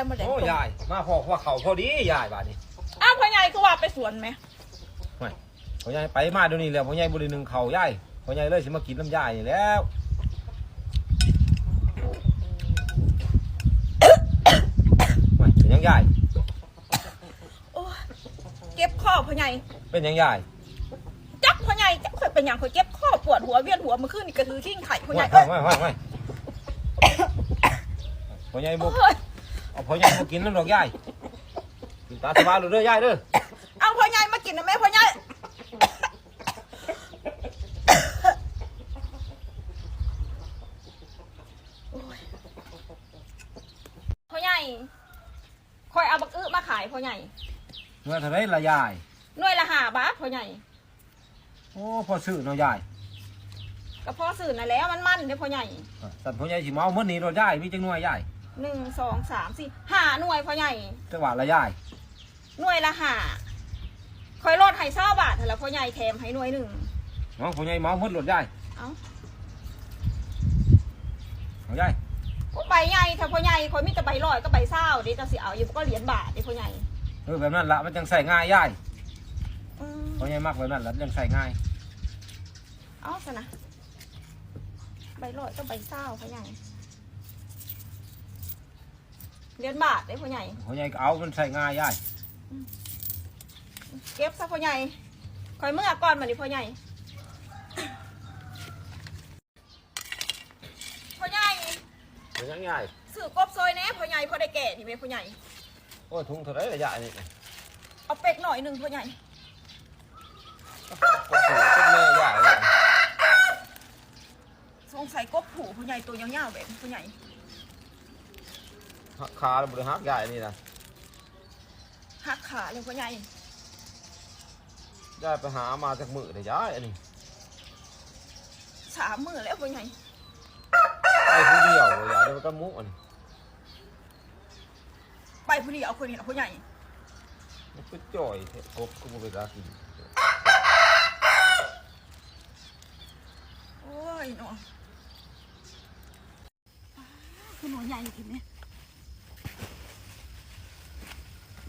ข่มดแดงโอ้ต้มยายมาพอว่าเขาพอดียายบาดนี้อ้าวพ่อใหญ่ก็ว่าไปสวนไหมพ่อใหญ่ไปมาเดี๋ยวนี้แล้วพ่อใหญ่บ่ได้นึ่งเขาวยายพ่อใหญ่เลยสิมากินน้ำยายนี่แล้วไม่เป็นหยังยายโอ้ยเก็บข้อพ่อใหญ่เป็นหยังยายจักพ่อใหญ่จักข่อยเป็นอย่างข่อยเก็บข้อปวดหัวเวียนหัวเมื่อคืนนี่กระทือทิ้งไข่พ่อใหญ่ไม่เอ้ยไม่ไม่ไม่พ่อใหญ่บ่ โอ้ย เอาพ่อใหญ่บ่กินน้ำดอกยายกินตามสบายเลยเด้อยายเด้อเอาพ่อใหญ่มากินนะแม่พ่อใหญ่โอ้ยพ่อใหญ่คอยเอาบักอึมาขายพ่อใหญ่เมื่อเท่าไรละยายหน่วยละห้าบาทพ่อใหญ่โอ้พอซื้อเนาะยายก็พอสื่อนั่นแหล้วมันมันเด้อพ่อใหญ่สัตว์พ่อใหญ่สิมาเอามื้อนี้รถยายมีจังหน่วยยาย หนึ่งสองสามสี่ห้าหน่วยพ่อใหญ่ จังหวะละยายหน่วยละห้าคอยรดให้เศร้าบาทเถอะละพ่อใหญ่แถมให้หน่วยหนึ่งเนาะพ่อใหญ่มาเอามื้อรถยายเอ้าเอายายก็ใบใหญ่ถ้าพ่อใหญ่คอยมีแต่ใบลอยก็ใบเศร้าเดี๋ยวจะสิเอาอยู่ก็เหรียญบาทเดี๋ยวพ่อใหญ่เออแบบนั้นละมันจังใส่ง่ายยายอืมพ่อใหญ่มักแบบนั้นละจังใส่ง่ายเอาสนะใบลอยก็ใบเศร้าพ่อใหญ่ เหรียญบาทเดี๋ยวพ่อใหญ่พ่อใหญ่ก็เอามันใส่ง่ายยายเก็บซะพ่อใหญ่คอยเมื่อก่อนมาดิพ่อใหญ่พ่อใหญ่เป็นยังยายสื่อกบซอยแหน่พ่อใหญ่พ่อได้แก่นี่ไหมพ่อใหญ่โอ้ยถุงเท่าไรละยายนี่เอาเป็กหน่อยหนึ่งพ่อใหญ่โอ้โหเป็นแม่ยายเลยสงสัยกบผูพ่อใหญ่ตัวยาวๆแบบนี้พ่อใหญ่ หักขาบริหักยายนี่นะหักขาเลยพ่อใหญ่ยายไปหามาจากมือเลยยายอันนี้สามมือแล้วพ่อใหญ่ไปผู้เดียวเลยยายเดี๋ยวมันก็มุกอันนี้ไปผู้เดียวคนนี้เอาพ่อใหญ่มันก็จ่อยเถอะกบก็บ่ไปรักกินโอ้ยเนาะคือหนูใหญ่อยู่กินเนี่ย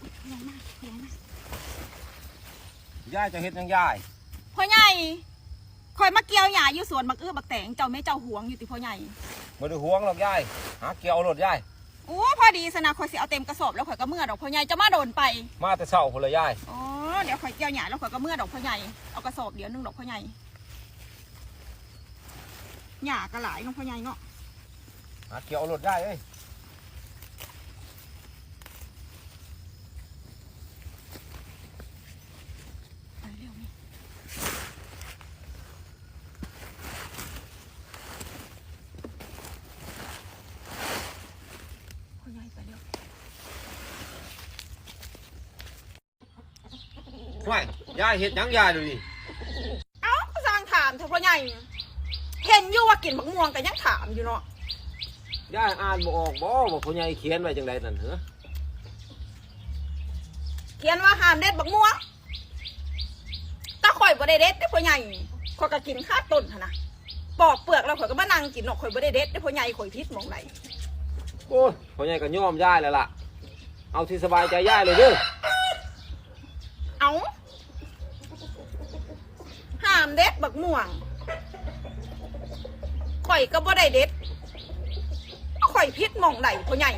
ใหญ่มากใหญ่มาก ยายจะเฮ็ดยังยายพ่อใหญ่คอยมาเกี่ยวหญ้าอยู่สวนบักเอื้อบักแตงเจ้าแม่เจ้าหวงอยู่ติพ่อใหญ่บ่ได้ห่วงหรอกยายหาเกี่ยวเอารถยายโอ้พอดีสนะคอยสิเอาเต็มกระสอบแล้วข่อยก็เมื่อดอกพ่อใหญ่จะมาโดนไป มาแต่เช้าพุ่นละยายอ๋อเดี๋ยวข่อยเกี่ยวหญ้าแล้วข่อยก็เมื่อดอกพ่อใหญ่เอากระสอบเดี๋ยวหนึงดอกพ่อใหญ่หญ้าก็หลายเนาะพ่อใหญ่เนาะหาเกี่ยวเอารถยายเอ้ย ไปเร็วนี่พ่อใหญ่ไปเร็ว ไม่ยายเฮ็ดหยังยายดูดิเอ้าก็สร้างถามเถอะพ่อใหญ่เห็นอยู่ว่ากินบักม่วงแต่ยังถามอยู่เนาะยายอ่านบ่ออกบ่ว่าพ่อใหญ่เขียนไว้จังไดนั่นเหรอเขียนว่าห้ามเด็ดบักม่วงตาข่อยบ่ได้เด็ดได้อพ่อใหญ่ข่อยก็กินข้าต้นหั่นนะปอกเปลือกแล้วข่อยก็มานั่งกินเนาะข่อยบ่ได้เด็ดได้อพ่อใหญ่ข่อยพิษหมองไหนโอ้ยพ่อใหญ่ก็ยอมยายแล้วล่ะ เอาที่สบายใจยายเลยเด้อเอา ห้ามเด็ดบักม่วงข่อยก็บ่ได้เด็ดข่อยพิษมองไหนพ่อใหญ่